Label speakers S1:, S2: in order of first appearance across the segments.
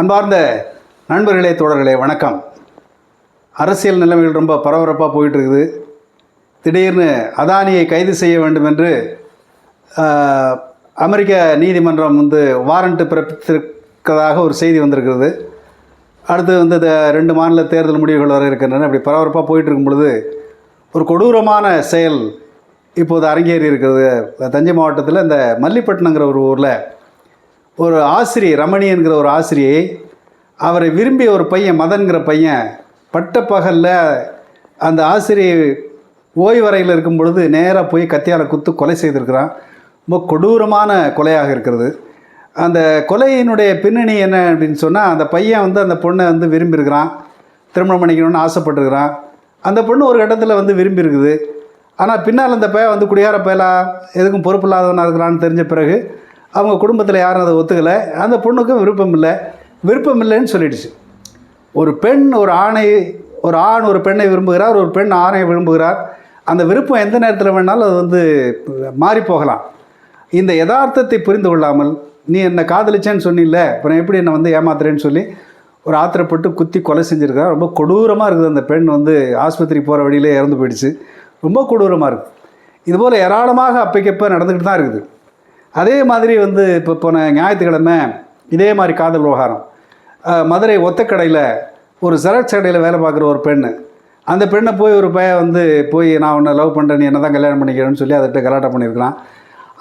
S1: அன்பார்ந்த நண்பர்களே தோழர்களே வணக்கம். அரசியல் நிலைமைகள் ரொம்ப பரபரப்பாக போயிட்டு இருக்குது திடீர்னு அதானியை கைது செய்ய வேண்டும் என்று அமெரிக்க நீதிமன்றம் வந்து வாரண்ட்டு பிறப்பித்திருக்கிறதாக ஒரு செய்தி வந்திருக்கிறது. அடுத்து வந்து இந்த ரெண்டு மாநில தேர்தல் முடிவுகள் வர இருக்கின்றன. அப்படி பரபரப்பாக போயிட்டுருக்கும் பொழுது ஒரு கொடூரமான செயல் இப்போது அரங்கேறி இருக்கிறது. தஞ்சை மாவட்டத்தில் இந்த மல்லிப்பட்டினங்கிற ஒரு ஊரில் ஒரு ஆசிரியை ரமணி என்கிற ஒரு ஆசிரியை அவரை விரும்பிய ஒரு பையன் மதன்கிற பையன் பட்ட பகலில் அந்த ஆசிரியை ஓய்வறையில் இருக்கும் பொழுது நேராக போய் கத்தியால் குத்து கொலை செய்திருக்கிறான். ரொம்ப கொடூரமான கொலையாக இருக்கிறது. அந்த கொலையினுடைய பின்னணி என்ன அப்படின்னு சொன்னால் அந்த பையன் வந்து அந்த பொண்ணை வந்து விரும்பியிருக்கிறான். திருமணம் பண்ணிக்கணும்னு ஆசைப்பட்டுருக்கிறான். அந்த பொண்ணு ஒரு கட்டத்தில் வந்து விரும்பியிருக்குது. ஆனால் பின்னால் அந்த பையன் வந்து குடியார பயலா எதுக்கும் பொறுப்பு இல்லாதவனாக இருக்கிறான்னு தெரிஞ்ச பிறகு அவங்க குடும்பத்தில் யாரும் அதை ஒத்துக்கலை. அந்த பொண்ணுக்கும் விருப்பம் இல்லை. விருப்பம் இல்லைன்னு சொல்லிடுச்சு. ஒரு பெண் ஒரு ஆணை ஒரு ஆண் ஒரு பெண்ணை விரும்புகிறார் ஒரு பெண் ஆணை விரும்புகிறார். அந்த விருப்பம் எந்த நேரத்தில் வேணாலும் அது வந்து மாறி போகலாம். இந்த யதார்த்தத்தை புரிந்து கொள்ளாமல் நீ என்னை காதலிச்சேன்னு சொன்னில்ல அப்புறம் எப்படி என்னை வந்து ஏமாத்துறேன்னு சொல்லி ஒரு ஆத்திரப்பட்டு குத்தி கொலை செஞ்சுருக்கா ரொம்ப கொடூரமாக இருக்குது அந்த பெண் வந்து ஆஸ்பத்திரி போகிற வழியிலே இறந்து போயிடுச்சு. ரொம்ப கொடூரமாக இருக்குது இதுபோல் ஏராளமாக அப்பைக்கப்போ நடந்துக்கிட்டு தான் இருக்குது. அதே மாதிரி வந்து இப்போ போன ஞாயிற்றுக்கிழமை இதே மாதிரி காதல் விவகாரம். மதுரை ஒத்தக்கடையில் ஒரு ஜெராக்ஸ் கடையில் வேலை பார்க்குற ஒரு பெண்ணு. அந்த பெண்ணை போய் ஒரு பையன் வந்து போய் நான் உன்னை லவ் பண்ணுறேன் நீ என்ன தான் கல்யாணம் பண்ணிக்கிறேன்னு சொல்லி அதட்ட கலாட்டம் பண்ணியிருக்கிறான்.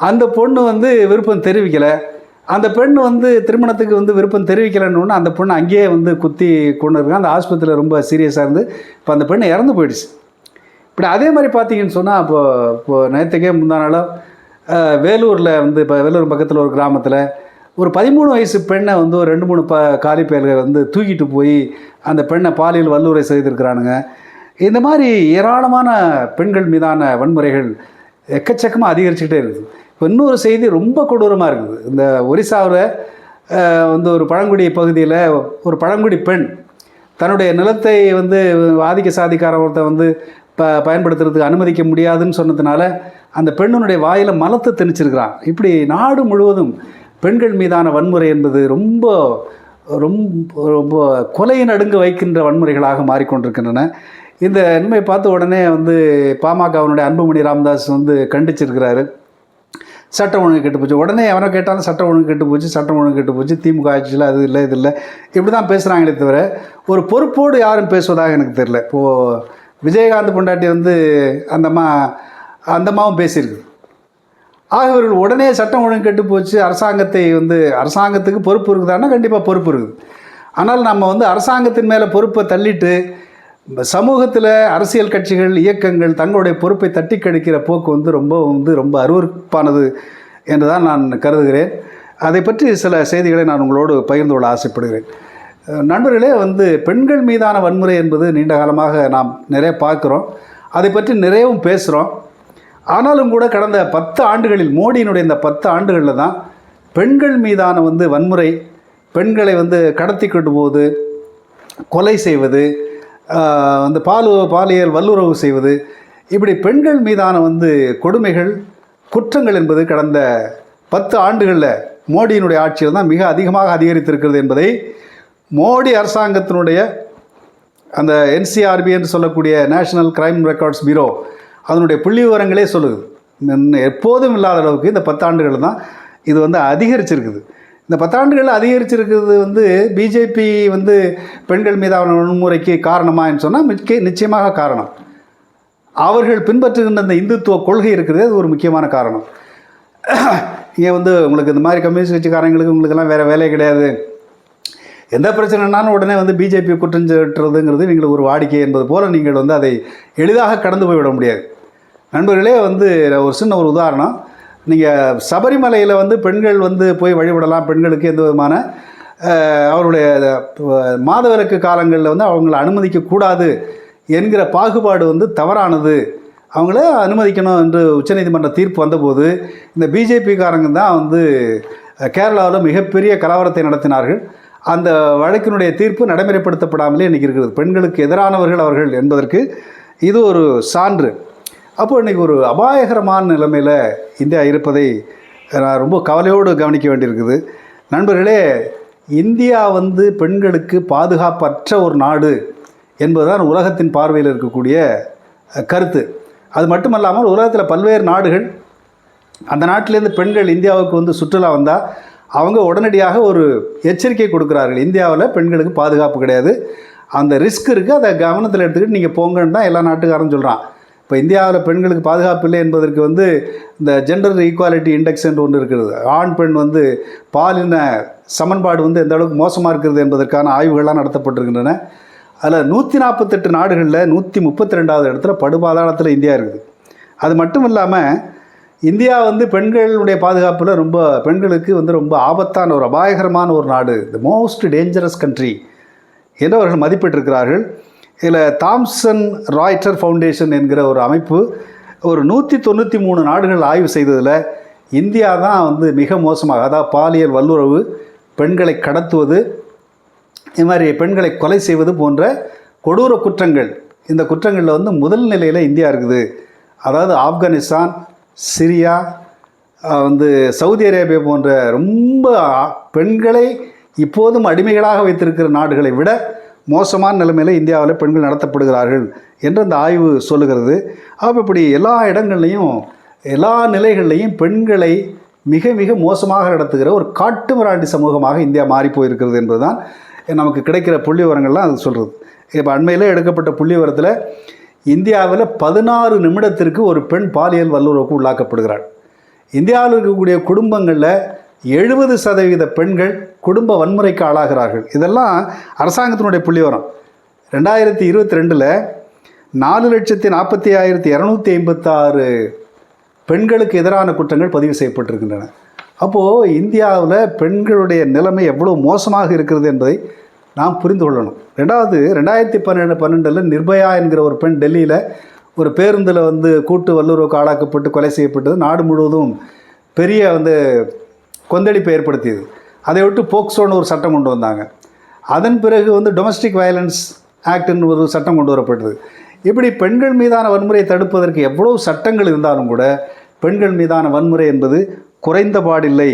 S1: அந்த பொண்ணு வந்து விருப்பம் தெரிவிக்கலை. அந்த பெண் வந்து திருமணத்துக்கு வந்து விருப்பம் தெரிவிக்கலைன்னு அந்த பொண்ணு அங்கேயே வந்து குத்தி கொண்டு இருக்கான் அந்த ஆஸ்பத்திரியில் ரொம்ப சீரியஸாக இருந்து இப்போ அந்த பெண்ணு இறந்து போயிடுச்சு. இப்படி அதே மாதிரி பார்த்தீங்கன்னு சொன்னால் இப்போ இப்போ நேற்றுக்கே முந்தா நாளோ வேலூரில் வந்து இப்போ வேலூர் பக்கத்தில் ஒரு கிராமத்தில் ஒரு பதிமூணு வயசு பெண்ணை வந்து ஒரு ரெண்டு மூணு ப காலி பயல்கள் வந்து தூக்கிட்டு போய் அந்த பெண்ணை பாலியல் வல்லுரை செய்திருக்கிறானுங்க. இந்த மாதிரி ஏராளமான பெண்கள் மீதான வன்முறைகள் எக்கச்சக்கமாக அதிகரிச்சுக்கிட்டே இருக்குது. இப்போ இன்னொரு செய்தி ரொம்ப கொடூரமாக இருக்குது. இந்த ஒரிசாவில் வந்து ஒரு பழங்குடி பகுதியில் ஒரு பழங்குடி பெண் தன்னுடைய நிலத்தை வந்து ஆதிக்க சாதிக்கார ஒருத்தன் வந்து ப பயன்படுத்துறதுக்கு அனுமதிக்க முடியாதுன்னு சொன்னதுனால அந்த பெண்ணுடைய வாயில் மலத்தை திணிச்சிருக்கிறான் இப்படி நாடு முழுவதும் பெண்கள் மீதான வன்முறை என்பது ரொம்ப ரொம்ப ரொம்ப கொலையை நடுங்க வைக்கின்ற வன்முறைகளாக மாறிக்கொண்டிருக்கின்றன. இந்த உண்மையை பார்த்த உடனே வந்து பாமகவனுடைய அன்புமணி ராமதாஸ் வந்து கண்டிச்சிருக்கிறாரு. சட்டம் ஒழுங்கு கெட்டு போச்சு. உடனே எவனோ கேட்டாலும் சட்டம் ஒழுங்கு கெட்டு போச்சு சட்டம் ஒழுங்கு கெட்டு போச்சு. திமுக ஆட்சியில் அது இல்லை இது இல்லை. இப்படி தான் பேசுகிறாங்களே தவிர ஒரு பொறுப்போடு யாரும் பேசுவதாக எனக்கு தெரில இப்போது விஜயகாந்த் பொண்டாட்டி வந்து அந்தம்மா அந்தமாவும் பேசியிருக்குது பேசியிருக்கு. ஆக இவர்கள் உடனே சட்டம் ஒழுங்கு கெட்டு போச்சு. அரசாங்கத்தை வந்து அரசாங்கத்துக்கு பொறுப்பு இருக்குதான்னா கண்டிப்பாக பொறுப்பு இருக்குது. ஆனால் நம்ம வந்து அரசாங்கத்தின் மேலே பொறுப்பை தள்ளிட்டு சமூகத்தில் அரசியல் கட்சிகள் இயக்கங்கள் தங்களுடைய பொறுப்பை தட்டி கழிக்கிற போக்கு வந்து ரொம்ப வந்து ரொம்ப அருவருப்பானது என்று தான் நான் கருதுகிறேன். அதை பற்றி சில செய்திகளை நான் உங்களோடு பகிர்ந்து கொள்ள ஆசைப்படுகிறேன். நண்பர்களே வந்து பெண்கள் மீதான வன்முறை என்பது நீண்ட காலமாக நாம் நிறைய பார்க்குறோம். அதை பற்றி நிறையவும் பேசுகிறோம் ஆனாலும் கூட கடந்த பத்து ஆண்டுகளில் மோடியினுடைய இந்த பத்து ஆண்டுகளில் தான் பெண்கள் மீதான வந்து வன்முறை பெண்களை வந்து கடத்தி கொண்டு போவது கொலை செய்வது வந்து பாலு பாலியல் வல்லுறவு செய்வது இப்படி பெண்கள் மீதான வந்து கொடுமைகள் குற்றங்கள் என்பது கடந்த பத்து ஆண்டுகளில் மோடியினுடைய ஆட்சியில் தான் மிக அதிகமாக அதிகரித்திருக்கிறது என்பதை மோடி அரசாங்கத்தினுடைய அந்த என்சிஆர்பி என்று சொல்லக்கூடிய நேஷனல் கிரைம் ரெக்கார்ட்ஸ் பீரோ அதனுடைய புள்ளி விவரங்களே சொல்லுது. எப்போதும் இல்லாத அளவுக்கு இந்த பத்தாண்டுகள் தான் இது வந்து அதிகரிச்சிருக்குது. இந்த பத்தாண்டுகள் அதிகரிச்சிருக்கிறது வந்து பிஜேபி வந்து பெண்கள் மீதான வன்முறைக்கு காரணமான்னு சொன்னால் மிக்க நிச்சயமாக காரணம். அவர்கள் பின்பற்றுகின்ற இந்த இந்துத்துவ கொள்கை இருக்கிறது அது ஒரு முக்கியமான காரணம். இங்கே வந்து உங்களுக்கு இந்த மாதிரி கம்யூனிஸ்ட் கட்சிக்காரங்களுக்கு உங்களுக்கெல்லாம் வேறு வேலையே கிடையாது. எந்த பிரச்சனைனாலும் உடனே வந்து பிஜேபி குற்றம் நீங்கள் ஒரு வாடிக்கை என்பது போல் நீங்கள் வந்து அதை எளிதாக கடந்து போய்விட முடியாது. நண்பர்களே வந்து ஒரு சின்ன ஒரு உதாரணம். நீங்கள் சபரிமலையில் வந்து பெண்கள் வந்து போய் வழிபடலாம் பெண்களுக்கு எந்த விதமான அவருடைய மாதவிலக்கு காலங்களில் வந்து அவங்கள அனுமதிக்கக்கூடாது என்கிற பாகுபாடு வந்து தவறானது. அவங்கள அனுமதிக்கணும் என்று உச்சநீதிமன்ற தீர்ப்பு வந்தபோது இந்த பிஜேபிக்காரங்க தான் வந்து கேரளாவில் மிகப்பெரிய கலவரத்தை நடத்தினார்கள். அந்த வழக்கினுடைய தீர்ப்பு நடைமுறைப்படுத்தப்படாமலே இன்றைக்கி இருக்கிறது. பெண்களுக்கு எதிரானவர்கள் அவர்கள் என்பதற்கு இது ஒரு சான்று. அப்போ இன்றைக்கி ஒரு அபாயகரமான நிலைமையில் இந்தியா இருப்பதை நான் ரொம்ப கவலையோடு கவனிக்க வேண்டியிருக்குது. நண்பர்களே இந்தியா வந்து பெண்களுக்கு பாதுகாப்பற்ற ஒரு நாடு என்பதுதான் உலகத்தின் பார்வையில் இருக்கக்கூடிய கருத்து. அது மட்டுமல்லாமல் உலகத்தில் பல்வேறு நாடுகள் அந்த நாட்டிலேருந்து பெண்கள் இந்தியாவுக்கு வந்து சுற்றுலா வந்தால் அவங்க உடனடியாக ஒரு எச்சரிக்கை கொடுக்குறார்கள். இந்தியாவில் பெண்களுக்கு பாதுகாப்பு கிடையாது. அந்த ரிஸ்க் இருக்குது அதை கவனத்தில் எடுத்துக்கிட்டு நீங்கள் போங்கன்னு தான் எல்லா நாட்டுக்காரன் சொல்கிறான் இப்போ இந்தியாவில் பெண்களுக்கு பாதுகாப்பு இல்லை என்பதற்கு வந்து இந்த ஜெண்டர் ஈக்குவாலிட்டி இண்டெக்ஸ் என்று ஒன்று இருக்கிறது. ஆண் பெண் வந்து பாலின சமன்பாடு வந்து எந்த அளவுக்கு மோசமாக இருக்கிறது என்பதற்கான ஆய்வுகள்லாம் நடத்தப்பட்டிருக்கின்றன. அதில் நூற்றி நாற்பத்தெட்டு நாடுகளில் நூற்றி முப்பத்தி ரெண்டாவது இடத்துல படுபாதாளத்தில் இந்தியா இருக்குது. அது மட்டும் இல்லாமல் இந்தியா வந்து பெண்களுடைய பாதுகாப்பில் ரொம்ப பெண்களுக்கு வந்து ரொம்ப ஆபத்தான ஒரு அபாயகரமான ஒரு நாடு. த மோஸ்ட் டேஞ்சரஸ் கண்ட்ரி என்று அவர்கள் மதிப்பிட்டிருக்கிறார்கள். இதில் தாம்சன் ராய்டர் ஃபவுண்டேஷன் என்கிற ஒரு அமைப்பு ஒரு நூற்றி தொண்ணூற்றி மூணு நாடுகள் ஆய்வு செய்ததில் இந்தியா தான் வந்து மிக மோசமாக அதாவது பாலியல் வல்லுறவு பெண்களை கடத்துவது இது மாதிரி பெண்களை கொலை செய்வது போன்ற கொடூர குற்றங்கள். இந்த குற்றங்களில் வந்து முதல் நிலையில் இந்தியா இருக்குது. அதாவது ஆப்கானிஸ்தான் சிரியா வந்து சவுதி அரேபியா போன்ற ரொம்ப பெண்களை இப்போதும் அடிமைகளாக வைத்திருக்கிற நாடுகளை விட மோசமான நிலைமையில் இந்தியாவில் பெண்கள் நடத்தப்படுகிறார்கள் என்று அந்த ஆய்வு சொல்லுகிறது. அப்போ இப்படி எல்லா இடங்கள்லையும் எல்லா நிலைகள்லையும் பெண்களை மிக மிக மோசமாக நடத்துகிற ஒரு காட்டுமிராண்டி சமூகமாக இந்தியா மாறி போயிருக்கிறது என்பதுதான் நமக்கு கிடைக்கிற புள்ளி விவரங்கள்லாம் அது சொல்கிறது இப்போ அண்மையில் எடுக்கப்பட்ட புள்ளி விவரத்தில் இந்தியாவில் பதினாறு நிமிடத்திற்கு ஒரு பெண் பாலியல் வல்லுறவுக்கு உள்ளாக்கப்படுகிறாள். இந்தியாவில் இருக்கக்கூடிய குடும்பங்களில் எழுபது சதவீத பெண்கள் குடும்ப வன்முறைக்கு ஆளாகிறார்கள். இதெல்லாம் அரசாங்கத்தினுடைய புள்ளிவரம். ரெண்டாயிரத்தி இருபத்தி ரெண்டில் நாலு லட்சத்தி நாற்பத்தி ஆயிரத்தி இரநூத்தி ஐம்பத்தாறு பெண்களுக்கு எதிரான குற்றங்கள் பதிவு செய்யப்பட்டிருக்கின்றன. அப்போது இந்தியாவில் பெண்களுடைய நிலைமை எவ்வளோ மோசமாக இருக்கிறது என்பதை நாம் புரிந்து கொள்ளணும். ரெண்டாவது ரெண்டாயிரத்தி பன்னெண்டு பன்னெண்டில் நிர்பயா என்கிற ஒரு பெண் டெல்லியில் ஒரு பேருந்தில் வந்து கூட்டு வல்லுறவுக்கு ஆளாக்கப்பட்டு கொலை செய்யப்பட்டது. நாடு முழுவதும் பெரிய வந்து கொந்தளிப்பை ஏற்படுத்தியது. அதை விட்டு போக்சோன்னு ஒரு சட்டம் கொண்டு வந்தாங்க. அதன் பிறகு வந்து டொமஸ்டிக் வயலன்ஸ் ஆக்டுன்னு ஒரு சட்டம் கொண்டு வரப்பட்டது. இப்படி பெண்கள் மீதான வன்முறையை தடுப்பதற்கு எவ்வளோ சட்டங்கள் இருந்தாலும் கூட பெண்கள் மீதான வன்முறை என்பது குறைந்தபாடில்லை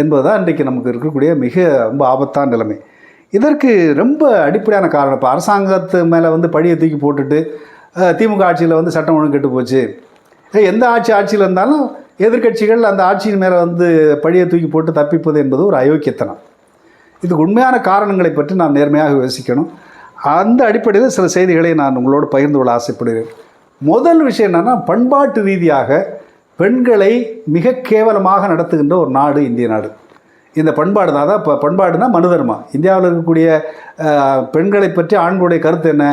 S1: என்பதுதான் இன்றைக்கு நமக்கு இருக்கக்கூடிய மிக ரொம்ப ஆபத்தான நிலைமை. இதற்கு ரொம்ப அடிப்படையான காரணம் இப்போ அரசாங்கத்து மேலே வந்து பழியை தூக்கி போட்டுட்டு திமுக ஆட்சியில் வந்து சட்டம் ஒன்று கெட்டு போச்சு. எந்த ஆட்சி ஆட்சியில் இருந்தாலும் எதிர்க்கட்சிகள் அந்த ஆட்சியின் மேலே வந்து பழியை தூக்கி போட்டு தப்பிப்பது என்பது ஒரு அயோக்கியத்தனம். இதுக்கு உண்மையான காரணங்களை பற்றி நாம் நேர்மையாக யோசிக்கணும். அந்த அடிப்படையில் சில செய்திகளை நான் உங்களோடு பகிர்ந்து கொள்ள ஆசைப்படுகிறேன். முதல் விஷயம் என்னென்னா பண்பாட்டு ரீதியாக பெண்களை மிக கேவலமாக நடத்துகின்ற ஒரு நாடு இந்திய நாடு. இந்த பண்பாடு தான். அதான் இப்போ பண்பாடுனா மனுதர்மா. இந்தியாவில் இருக்கக்கூடிய பெண்களை பற்றி ஆண்களுடைய கருத்து என்ன?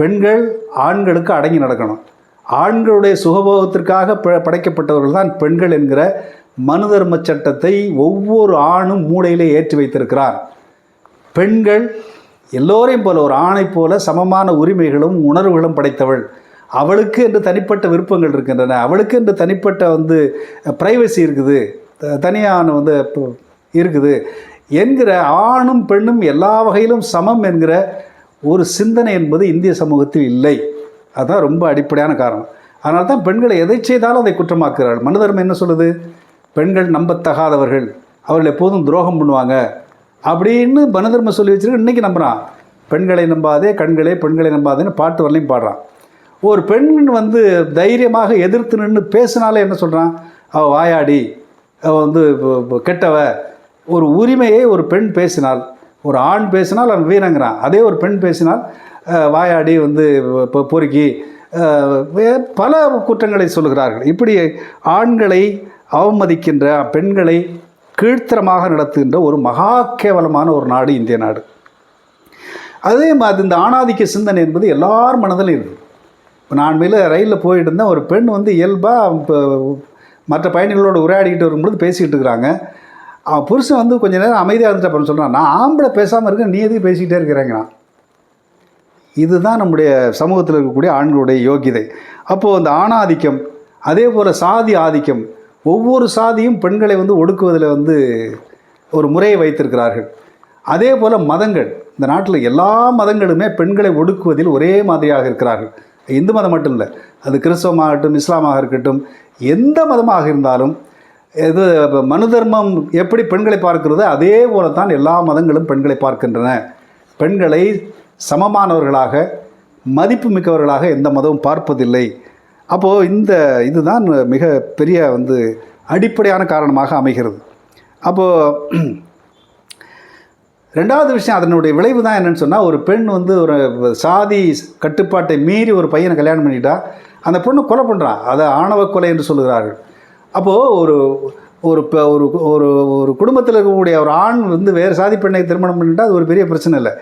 S1: பெண்கள் ஆண்களுக்கு அடங்கி நடக்கணும். ஆண்களுடைய சுகபோகத்திற்காக ப படைக்கப்பட்டவர்கள் தான் பெண்கள் என்கிற மனு தர்ம சட்டத்தை ஒவ்வொரு ஆணும் மூளையிலே ஏற்றி வைத்திருக்கிறார். பெண்கள் எல்லோரையும் போல ஒரு ஆணை போல சமமான உரிமைகளும் உணர்வுகளும் படைத்தவள். அவளுக்கு என்று தனிப்பட்ட விருப்பங்கள் இருக்கின்றன. அவளுக்கு என்று தனிப்பட்ட வந்து ப்ரைவசி இருக்குது. த- தனியான வந்து இப்போ இருக்குது. என்கிற ஆணும் பெண்ணும் எல்லா வகையிலும் சமம் என்கிற ஒரு சிந்தனை என்பது இந்திய சமூகத்தில் இல்லை. அதுதான் ரொம்ப அடிப்படையான காரணம். அதனால தான் பெண்களை எதை செய்தாலும் அதை குற்றமாக்குகிறார்கள். மனுதர்மம் என்ன சொல்லுது? பெண்கள் நம்பத்தகாதவர்கள். அவர்கள் எப்போதும் துரோகம் பண்ணுவாங்க. அப்படின்னு மனுதர்மம் சொல்லி வச்சுருக்கு இன்றைக்கி நம்புகிறான் பெண்களை நம்பாதே கண்களே பெண்களை நம்பாதேன்னு பாட்டு வரலையும் பாடுறான். ஒரு பெண் வந்து தைரியமாக எதிர்த்து நின்று பேசினாலே என்ன சொல்கிறான் அவள் வாயாடி. அவள் வந்து கெட்டவ. ஒரு உரிமையை ஒரு பெண் பேசினால் ஒரு ஆண் பேசினால் அவன் வீணங்கிறான். அதே ஒரு பெண் பேசினால் வாயாடி வந்து இப்போ பொறுக்கி வே- பல குற்றங்களை சொல்கிறார்கள் இப்படி ஆண்களை அவமதிக்கின்ற பெண்களை கீழ்த்தரமாக நடத்துகின்ற ஒரு மகா கேவலமான ஒரு நாடு இந்திய நாடு. அதே மாதிரி இந்த ஆணாதிக்க சிந்தனை என்பது எல்லார் மனதிலும் இருக்குது இப்போ நான் மேலே ரயிலில் போயிட்டு இருந்தேன் ஒரு பெண் வந்து இயல்பாக இப்போ மற்ற பயணிகளோடு உரையாடிக்கிட்டு வரும்பொழுது பேசிக்கிட்டு இருக்கிறாங்க. அவன் புருஷன் வந்து கொஞ்ச நேரம் அமைதியாக இருந்துட்டு அப்புறம் சொல்கிறான் நான் ஆம்பளை பேசாமல் இருக்கேன் நீ எதுக்கு பேசிக்கிட்டே இருக்கிறேங்கிறான். இதுதான் நம்முடைய சமூகத்தில் இருக்கக்கூடிய ஆண்களுடைய யோகிதை. அப்போது அந்த ஆணாதிக்கம் அதே போல் சாதி ஆதிக்கம் ஒவ்வொரு சாதியும் பெண்களை வந்து ஒடுக்குவதில் வந்து ஒரு முறையை வைத்திருக்கிறார்கள். அதே போல் மதங்கள் இந்த நாட்டில் எல்லா மதங்களுமே பெண்களை ஒடுக்குவதில் ஒரே மாதிரியாக இருக்கிறார்கள். இந்து மதம் மட்டும் இல்லை அது கிறிஸ்தவமாகட்டும் இஸ்லாமாக இருக்கட்டும் எந்த மதமாக இருந்தாலும் இது மனு தர்மம் எப்படி பெண்களை பார்க்கிறதோ அதே போல தான் எல்லா மதங்களும் பெண்களை பார்க்கின்றன. பெண்களை சமமானவர்களாக மதிப்பு மிக்கவர்களாக எந்த மதமும் பார்ப்பதில்லை. அப்போது இந்த இதுதான் மிக பெரிய வந்து அடிப்படையான காரணமாக அமைகிறது. அப்போது ரெண்டாவது விஷயம் அதனுடைய விளைவு தான் என்னென்னு சொன்னால் ஒரு பெண் வந்து ஒரு சாதி கட்டுப்பாட்டை மீறி ஒரு பையனை கல்யாணம் பண்ணிட்டா அந்த பொண்ணு கொலை பண்ணுறான் அதை ஆணவ கொலை என்று சொல்கிறார்கள் அப்போது ஒரு ஒரு ஒரு ஒரு ஒரு குடும்பத்தில் இருக்கக்கூடிய ஒரு ஆண் வந்து வேறு சாதி பெண்ணை திருமணம் பண்ணிட்டால் அது ஒரு பெரிய பிரச்சனை இல்லை.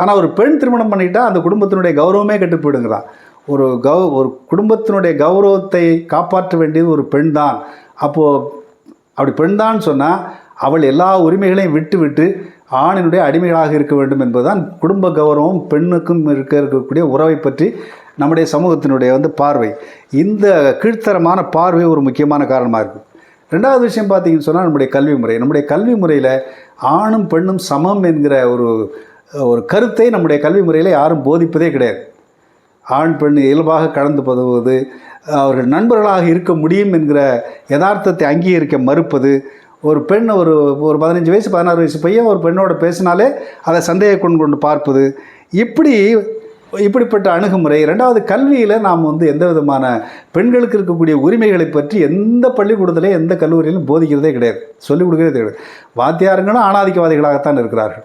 S1: ஆனால் ஒரு பெண் திருமணம் பண்ணிட்டா அந்த குடும்பத்தினுடைய கௌரவமே கெட்டு போயிடுங்கிறான் ஒரு கௌ ஒரு குடும்பத்தினுடைய கௌரவத்தை காப்பாற்ற வேண்டியது ஒரு பெண் தான் அப்போது அப்படி பெண்தான் சொன்னால் அவள் எல்லா உரிமைகளையும் விட்டு விட்டு ஆணினுடைய அடிமைகளாக இருக்க வேண்டும் என்பதுதான் குடும்ப கௌரவம் பெண்ணுக்கும் இருக்க இருக்கக்கூடிய உறவை பற்றி நம்முடைய சமூகத்தினுடைய வந்து பார்வை. இந்த கீழ்த்தரமான பார்வை ஒரு முக்கியமான காரணமாக இருக்குது ரெண்டாவது விஷயம் பார்த்தீங்கன்னு சொன்னால் நம்முடைய கல்வி முறை. நம்முடைய கல்வி முறையில் ஆணும் பெண்ணும் சமம் என்கிற ஒரு ஒரு கருத்தை நம்முடைய கல்வி முறையில் யாரும் போதிப்பதே கிடையாது. ஆண் பெண் இயல்பாக கலந்து பதவுவது அவர்கள் நண்பர்களாக இருக்க முடியும் என்கிற யதார்த்தத்தை அங்கீகரிக்க மறுப்பது ஒரு பெண் ஒரு ஒரு பதினஞ்சு வயசு பதினாறு வயசு பையன் ஒரு பெண்ணோட பேசினாலே அதை சந்தேக கொண்டு கொண்டு பார்ப்பது. இப்படி இப்படிப்பட்ட அணுகுமுறை ரெண்டாவது கல்வியில் நாம் வந்து எந்த விதமான பெண்களுக்கு இருக்கக்கூடிய உரிமைகளை பற்றி எந்த பள்ளிக்கூடத்திலையும் எந்த கல்லூரியிலும் போதிக்கிறதே கிடையாது. சொல்லிக் கொடுக்கிறதே கிடையாது. வாத்தியாருங்களும் ஆணாதிக்கவாதிகளாகத்தான் இருக்கிறார்கள்.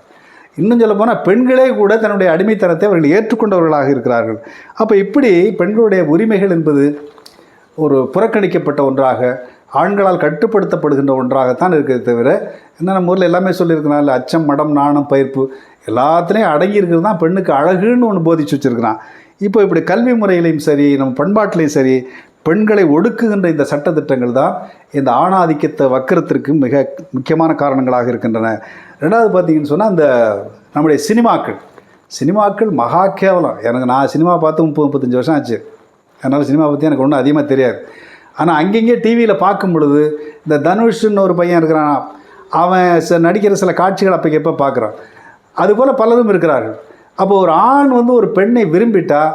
S1: இன்னும் சொல்ல போனால் பெண்களே கூட தன்னுடைய அடிமைத்தனத்தை அவர்கள் ஏற்றுக்கொண்டவர்களாக இருக்கிறார்கள். அப்போ இப்படி பெண்களுடைய உரிமைகள் என்பது ஒரு புறக்கணிக்கப்பட்ட ஒன்றாக ஆண்களால் கட்டுப்படுத்தப்படுகின்ற ஒன்றாகத்தான் இருக்கிறது தவிர என்ன நம்ம ஊரில் எல்லாமே சொல்லியிருக்கிறாங்க அச்சம் மடம் நாணம் பயிர்ப்பு எல்லாத்துலேயும் அடங்கி இருக்கிறது தான் பெண்ணுக்கு அழகுன்னு ஒன்று போதிச்சு வச்சுருக்கிறான். இப்போ இப்படி கல்வி முறையிலையும் சரி நம்ம பண்பாட்டிலையும் சரி பெண்களை ஒடுக்குகின்ற இந்த சட்டத்திட்டங்கள் தான் இந்த ஆணாதிக்கத்தை வக்கரத்திற்கு மிக முக்கியமான காரணங்களாக இருக்கின்றன. ரெண்டாவது பார்த்தீங்கன்னு சொன்னால் அந்த நம்முடைய சினிமாக்கள். சினிமாக்கள் மகா கேவலம். எனக்கு நான் சினிமா பார்த்து முப்பது முப்பத்தஞ்சு வருஷம் ஆச்சு. அதனால் சினிமா பற்றி எனக்கு ஒன்றும் அதிகமாக தெரியாது. ஆனால் அங்கங்கே டிவியில் பார்க்கும் பொழுது இந்த தனுஷ்னு ஒரு பையன் இருக்கிறான்? அவன் ச நடிக்கிற சில காட்சிகள் அப்போ எப்போ பார்க்குறான்? அதுபோல் பலரும் இருக்கிறார்கள். அப்போ ஒரு ஆண் வந்து ஒரு பெண்ணை விரும்பிட்டால்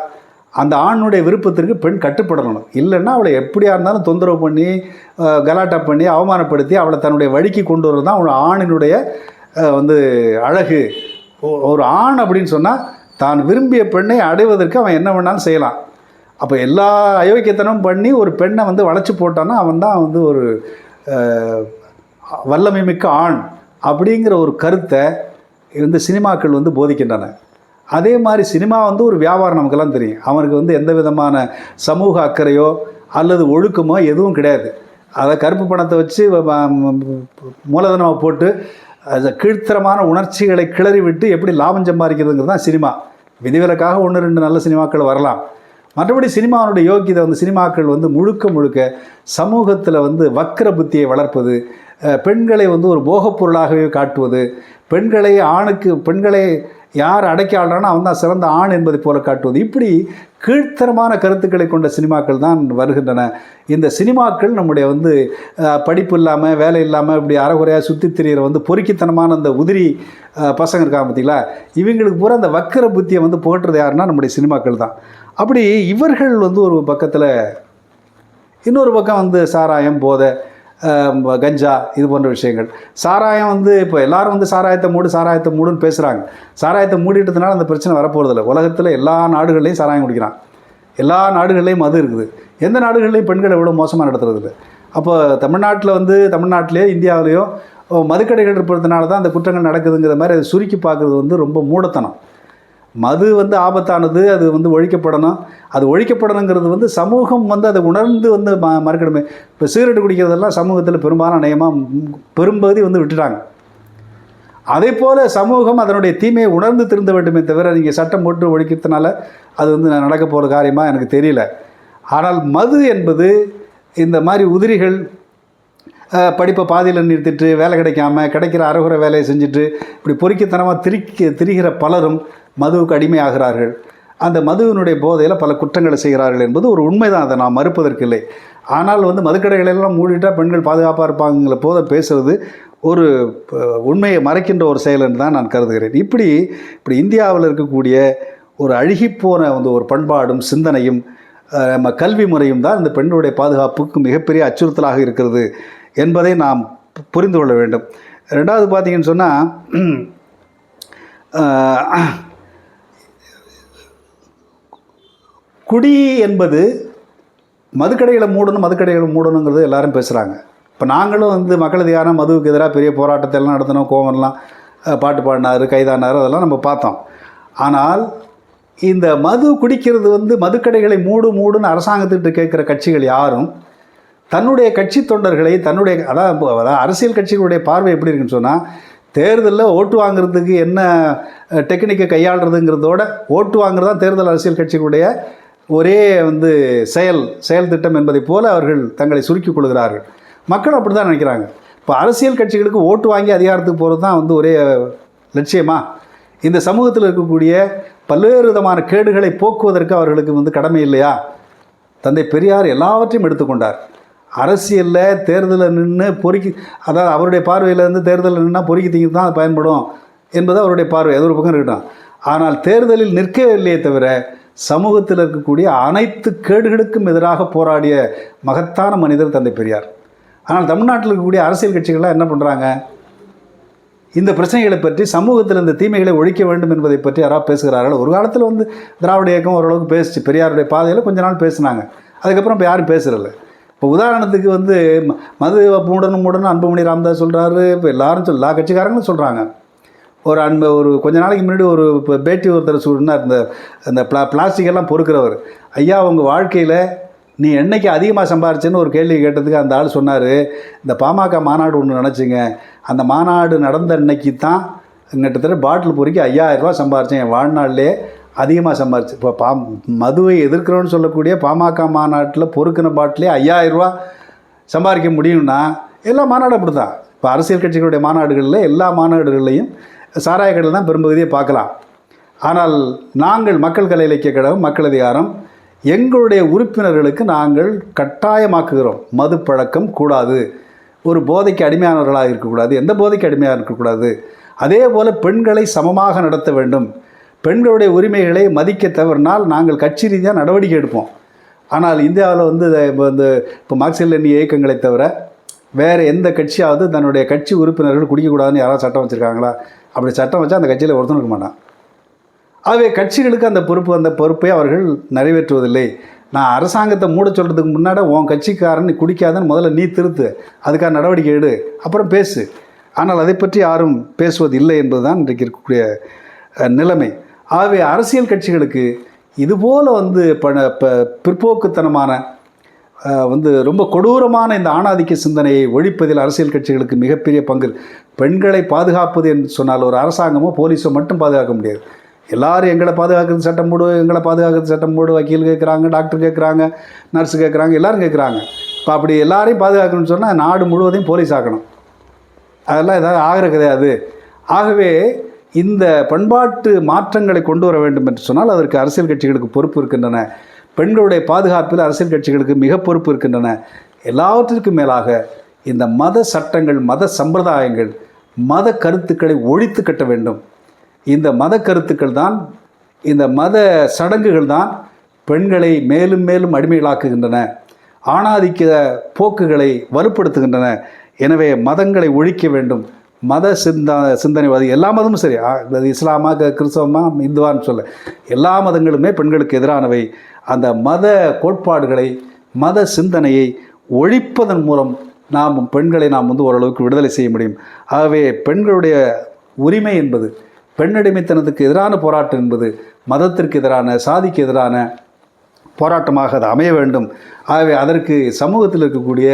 S1: அந்த ஆணுடைய விருப்பத்திற்கு பெண் கட்டுப்படணும். இல்லைன்னா அவளை எப்படியா இருந்தாலும் தொந்தரவு பண்ணி கலாட்டா பண்ணி அவமானப்படுத்தி அவளை தன்னுடைய வழிக்கு கொண்டு வரதான் தான் ஆணினுடைய வந்து அழகு. ஒ- ஒரு ஆண் அப்படின்னு சொன்னால் தான் விரும்பிய பெண்ணை அடைவதற்கு அவன் என்ன வேணாலும் செய்யலாம். அப்போ எல்லா அயோக்கியத்தனமும் பண்ணி ஒரு பெண்ணை வந்து வளைச்சி போட்டான்னா அவன் தான் வந்து ஒரு வல்லமை மிக்க ஆண் அப்படிங்கிற ஒரு கருத்தை வந்து சினிமாக்கள் வந்து போதிக்கின்றன. அதே மாதிரி சினிமா வந்து ஒரு வியாபாரம் நமக்கெல்லாம் தெரியும். அவனுக்கு வந்து எந்த விதமான சமூக அக்கறையோ அல்லது ஒழுக்கமோ எதுவும் கிடையாது. அதை கருப்பு பணத்தை வச்சு மூலதனமாக போட்டு அது கீழ்த்தரமான உணர்ச்சிகளை கிளறிவிட்டு எப்படி லாபம் சம்பாதிக்கிறதுங்கிறது தான் சினிமா. விதிவிலக்காக ஒன்று ரெண்டு நல்ல சினிமாக்கள் வரலாம். மற்றபடி சினிமாவுடைய யோக்கியதை வந்து சினிமாக்கள் வந்து முழுக்க முழுக்க சமூகத்தில் வந்து வக்கர புத்தியை வளர்ப்பது பெண்களை வந்து ஒரு போகப் பொருளாகவே காட்டுவது பெண்களை ஆணுக்கு பெண்களை யார் அடக்கி ஆள்றானோ அவன் தான் சிறந்த ஆண் என்பதை போல காட்டுவது. இப்படி கீழ்த்தரமான கருத்துக்களை கொண்ட சினிமாக்கள் தான் வருகின்றன. இந்த சினிமாக்கள் நம்முடைய வந்து படிப்பு இல்லாமல் வேலை இல்லாமல் இப்படி அறகுறையாக சுற்றி திரியிற வந்து பொறுக்கித்தனமான அந்த உதிரி பசங்க இருக்காங்க பார்த்தீங்களா இவங்களுக்கு பூரா அந்த வக்கர புத்தியை வந்து புகட்டுறது யாருன்னா நம்முடைய சினிமாக்கள் தான். அப்படி இவர்கள் வந்து ஒரு பக்கத்தில் இன்னொரு பக்கம் வந்து சாராயம் போதை கஞ்சா இது போன்ற விஷயங்கள். சாராயம் வந்து இப்போ எல்லாரும் வந்து சாராயத்தை மூடு சாராயத்தை மூடுன்னு பேசுகிறாங்க சாராயத்தை மூடிட்டதுனால அந்த பிரச்சனை வரப்போகிறதில்ல உலகத்தில் எல்லா நாடுகள்லையும் சாராயம் குடிக்கிறான். எல்லா நாடுகள்லையும் மது இருக்குது. எந்த நாடுகள்லையும் பெண்களை எவ்வளோ மோசமாக நடத்துறது அப்போ தமிழ்நாட்டில் வந்து தமிழ்நாட்டிலேயோ இந்தியாவிலேயோ மதுக்கடைகள் இருப்பதுனால தான் அந்த குற்றங்கள் நடக்குதுங்கிற மாதிரி அதை சுருக்கி பார்க்குறது வந்து ரொம்ப மூடத்தனம். மது வந்து ஆபத்தானது அது வந்து ஒழிக்கப்படணும். அது ஒழிக்கப்படணுங்கிறது வந்து சமூகம் வந்து அதை உணர்ந்து வந்து ம மறுக்கணுமே. இப்போ சிகரெட்டு குடிக்கிறதெல்லாம் சமூகத்தில் பெரும்பாலான நயமாக பெரும்பகுதி வந்து விட்டுட்டாங்க. அதே போல் சமூகம் அதனுடைய தீமையை உணர்ந்து திருந்த வேண்டுமே தவிர நீங்கள் சட்டம் போட்டு ஒழிக்கிறதுனால அது வந்து நடக்க போகிற காரியமாக எனக்கு தெரியல. ஆனால் மது என்பது இந்த மாதிரி உதிரிகள் படிப்பை பாதியில் நிறுத்திட்டு வேலை கிடைக்காம கிடைக்கிற அறகுறை வேலையை செஞ்சுட்டு இப்படி பொறிக்கத்தனமாக திரிக்க திரிகிற பலரும் மதுவுக்கு அடிமையாகிறார்கள். அந்த மதுவினுடைய போதையில் பல குற்றங்களை செய்கிறார்கள் என்பது ஒரு உண்மைதான். அதை நான் மறுப்பதற்கு இல்லை ஆனால் வந்து மதுக்கடைகளெல்லாம் மூடிட்டால் பெண்கள் பாதுகாப்பாக இருப்பாங்கிற போதை பேசுறது ஒரு உண்மையை மறைக்கின்ற ஒரு செயல் என்று தான் நான் கருதுகிறேன். இப்படி இப்படி இந்தியாவில் இருக்கக்கூடிய ஒரு அழுகிப்போன வந்து ஒரு பண்பாடும் சிந்தனையும் நம்ம கல்வி முறையும் தான் இந்த பெண்களுடைய பாதுகாப்புக்கு மிகப்பெரிய அச்சுறுத்தலாக இருக்கிறது என்பதை நாம் பு- புரிந்து கொள்ள வேண்டும். ரெண்டாவது பார்த்தீங்கன்னு சொன்னால் குடி என்பது மதுக்கடைகளை மூடணும் மதுக்கடைகளை மூடணுங்கிறது எல்லாரும் பேசுகிறாங்க இப்போ நாங்களும் வந்து மக்கள் தியானம் மதுவுக்கு எதிராக பெரிய போராட்டத்தை எல்லாம் நடத்தினோம் கோவம்லாம் பாட்டு பாடினார் கைதானார் அதெல்லாம் நம்ம பார்த்தோம். ஆனால் இந்த மது குடிக்கிறது வந்து மதுக்கடைகளை மூடு மூடுன்னு அரசாங்கத்திட்ட கேட்குற கட்சிகள் யாரும் தன்னுடைய கட்சி தொண்டர்களை தன்னுடைய அதான் அதாவது அரசியல் கட்சிகளுடைய பார்வை எப்படி இருக்குன்னு சொன்னால் தேர்தலில் ஓட்டு வாங்குறதுக்கு என்ன டெக்னிக்கை கையாளுறதுங்கிறதோட ஓட்டு வாங்குறது தான் தேர்தல் அரசியல் கட்சிகளுடைய ஒரே வந்து செயல் செயல் திட்டம் என்பதைப் போல அவர்கள் தங்களை சுருக்கிக் கொள்கிறார்கள். மக்கள் அப்படி தான் நினைக்கிறாங்க. இப்போ அரசியல் கட்சிகளுக்கு ஓட்டு வாங்கி அதிகாரத்துக்கு போகிறது தான் வந்து ஒரே லட்சியமா? இந்த சமூகத்தில் இருக்கக்கூடிய பல்வேறு விதமான கேடுகளை போக்குவதற்கு அவர்களுக்கு வந்து கடமை இல்லையா? தந்தை பெரியார் எல்லாவற்றையும் எடுத்துக்கொண்டார். அரசியலில் தேர்தலில் நின்று பொறுக்கி அதாவது அவருடைய பார்வையில் இருந்து தேர்தலில் நின்னால் பொறுக்கி தீங்கு தான் அது பயன்படும் என்பது அவருடைய பார்வை. அது ஒரு பக்கம் இருக்கட்டும் ஆனால் தேர்தலில் நிற்கவில்லையே தவிர சமூகத்தில் இருக்கக்கூடிய அனைத்து கேடுகளுக்கும் எதிராக போராடிய மகத்தான மனிதர் தந்தை பெரியார். ஆனால் தமிழ்நாட்டில் இருக்கக்கூடிய அரசியல் கட்சிகள்லாம் என்ன பண்ணுறாங்க இந்த பிரச்சனைகளை பற்றி சமூகத்தில் இந்த தீமைகளை ஒழிக்க வேண்டும் என்பதை பற்றி யாராவது பேசுகிறார்கள்? ஒரு காலத்தில் வந்து திராவிட இயக்கம் ஓரளவுக்கு பேசிச்சு. பெரியாருடைய பாதையில் கொஞ்ச நாள் பேசினாங்க. அதுக்கப்புறம் இப்போ யாரும் பேசுகிறதில்ல இப்போ உதாரணத்துக்கு வந்து ம- மது மூடணும் மூடனும் அன்புமணி ராமதாஸ் சொல்கிறாரு இப்போ எல்லாரும் சொல் எல்லா கட்சிக்காரங்களும் சொல்கிறாங்க ஒரு அன்பு ஒரு கொஞ்ச நாளைக்கு முன்னாடி ஒரு இப்போ பேட்டி ஒருத்தர் சொன்னார் இந்த அந்த பிளா பிளாஸ்டிக் எல்லாம் பொறுக்கிறவர். ஐயா உங்கள் வாழ்க்கையில் நீ என்றைக்கு அதிகமாக சம்பாரிச்சேன்னு ஒரு கேள்வி கேட்டதுக்கு அந்த ஆள் சொன்னார். இந்த பாமக மாநாடு ஒன்று நினச்சிங்க அந்த மாநாடு நடந்த அன்னைக்கு தான் கிட்டத்தட்ட பாட்டில் பொறுக்கி ஐயாயிரரூபா சம்பாரித்தேன் என் வாழ்நாள்லேயே அதிகமாக சம்பாரிச்சு இப்போ பா மதுவை எதிர்க்கிறோன்னு சொல்லக்கூடிய பாமக மாநாட்டில் பொறுக்கின பாட்டிலே ஐயாயிரரூபா சம்பாதிக்க முடியும்னா எல்லா மாநாடும் அப்படி தான் இப்போ அரசியல் கட்சிகளுடைய மாநாடுகளில் எல்லா மாநாடுகள்லையும் சாராய கடையில் தான் பெரும்பகுதியை பார்க்கலாம். ஆனால் நாங்கள் மக்கள் கலை இலக்கிய கழகம் மக்கள் அதிகாரம் எங்களுடைய உறுப்பினர்களுக்கு நாங்கள் கட்டாயமாக்குகிறோம். மது பழக்கம் கூடாது. ஒரு போதைக்கு அடிமையானவர்களாக இருக்கக்கூடாது. எந்த போதைக்கு அடிமையாக இருக்கக்கூடாது? அதே போல் பெண்களை சமமாக நடத்த வேண்டும். பெண்களுடைய உரிமைகளை மதிக்க தவறினால் நாங்கள் கட்சி ரீதியாக நடவடிக்கை எடுப்போம். ஆனால் இந்தியாவில் வந்து இப்போ இந்த இப்போ மார்க்சியல் எண்ணி இயக்கங்களை தவிர வேறு எந்த கட்சியாவது தன்னுடைய கட்சி உறுப்பினர்கள் குடிக்கக்கூடாதுன்னு யாராவது சட்டம் வச்சுருக்காங்களா? அப்படி சட்டம் வச்சா அந்த கட்சியில் ஒருத்தனும் இருக்க மாட்டான். ஆகவே கட்சிகளுக்கு அந்த பொறுப்பு அந்த பொறுப்பை அவர்கள் நிறைவேற்றுவதில்லை. நான் அரசாங்கத்தை மூட சொல்கிறதுக்கு முன்னாடி உன் கட்சிக்காரன் குடிக்காதன்னு முதல்ல நீ திருத்து. அதுக்கான நடவடிக்கை எடு. அப்புறம் பேசு. ஆனால் அதை பற்றி யாரும் பேசுவது இல்லை என்பதுதான் இன்றைக்கு இருக்கக்கூடிய நிலைமை. ஆகவே அரசியல் கட்சிகளுக்கு இதுபோல் வந்து ப- பிற்போக்குத்தனமான வந்து ரொம்ப கொடூரமான இந்த ஆணாதிக்க சிந்தனையை ஒழிப்பதில் அரசியல் கட்சிகளுக்கு மிகப்பெரிய பங்கு. பெண்களை பாதுகாப்பது என்று சொன்னால் ஒரு அரசாங்கமோ போலீஸோ மட்டும் பாதுகாக்க முடியாது. எல்லாரும் எங்களை பாதுகாக்கிறது சட்டம் போடு எங்களை பாதுகாக்கிறது சட்டம் போடு வக்கீல் கேட்குறாங்க டாக்டர் கேட்குறாங்க நர்ஸு கேட்குறாங்க எல்லோரும் கேட்குறாங்க. இப்போ அப்படி எல்லாரையும் பாதுகாக்கணும்னு சொன்னால் நாடு முழுவதையும் போலீஸ் ஆக்கணும். அதெல்லாம் ஏதாவது ஆகிற கிடையாது. ஆகவே இந்த பண்பாட்டு மாற்றங்களை கொண்டு வர வேண்டும் என்று சொன்னால் அதற்கு அரசியல் கட்சிகளுக்கு பொறுப்பு இருக்கின்றன. பெண்களுடைய பாதுகாப்பில் அரசியல் கட்சிகளுக்கு மிக பொறுப்பு இருக்கின்றன. எல்லாவற்றிற்கும் மேலாக இந்த மத சட்டங்கள் மத சம்பிரதாயங்கள் மத கருத்துக்களை ஒழித்து கட்ட வேண்டும். இந்த மத கருத்துக்கள் தான் இந்த மத சடங்குகள் தான் பெண்களை மேலும் மேலும் அடிமைகளாக்குகின்றன. ஆணாதிக்க போக்குகளை வலுப்படுத்துகின்றன. எனவே மதங்களை ஒழிக்க வேண்டும். மத சிந்தா சிந்தனைவாதி எல்லா மதமும் சரி. அது இஸ்லாமா கிறிஸ்தவமா இந்துவான்னு சொல்ல எல்லா மதங்களுமே பெண்களுக்கு எதிரானவை. அந்த மத கோட்பாடுகளை மத சிந்தனையை ஒழிப்பதன் மூலம் நாம் பெண்களை நாம் வந்து ஓரளவுக்கு விடுதலை செய்ய முடியும். ஆகவே பெண்களுடைய உரிமை என்பது பெண்ணடிமைத்தனத்துக்கு எதிரான போராட்டம் என்பது மதத்திற்கு எதிரான சாதிக்கு எதிரான போராட்டமாக அது அமைய வேண்டும். ஆகவே அதற்கு சமூகத்தில் இருக்கக்கூடிய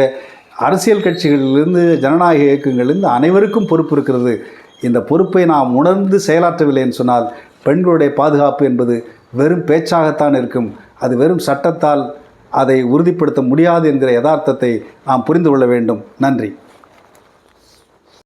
S1: அரசியல் கட்சிகளிலிருந்து ஜனநாயக இயக்கங்களிலிருந்து அனைவருக்கும் பொறுப்பு இருக்கிறது. இந்த பொறுப்பை நாம் உணர்ந்து செயலாற்றவில்லை என்று சொன்னால் பெண்களுடைய பாதுகாப்பு என்பது வெறும் பேச்சாகத்தான் இருக்கும். அது வெறும் சட்டத்தால் அதை உறுதிப்படுத்த முடியாது என்கிற யதார்த்தத்தை நாம் புரிந்து கொள்ள வேண்டும். நன்றி.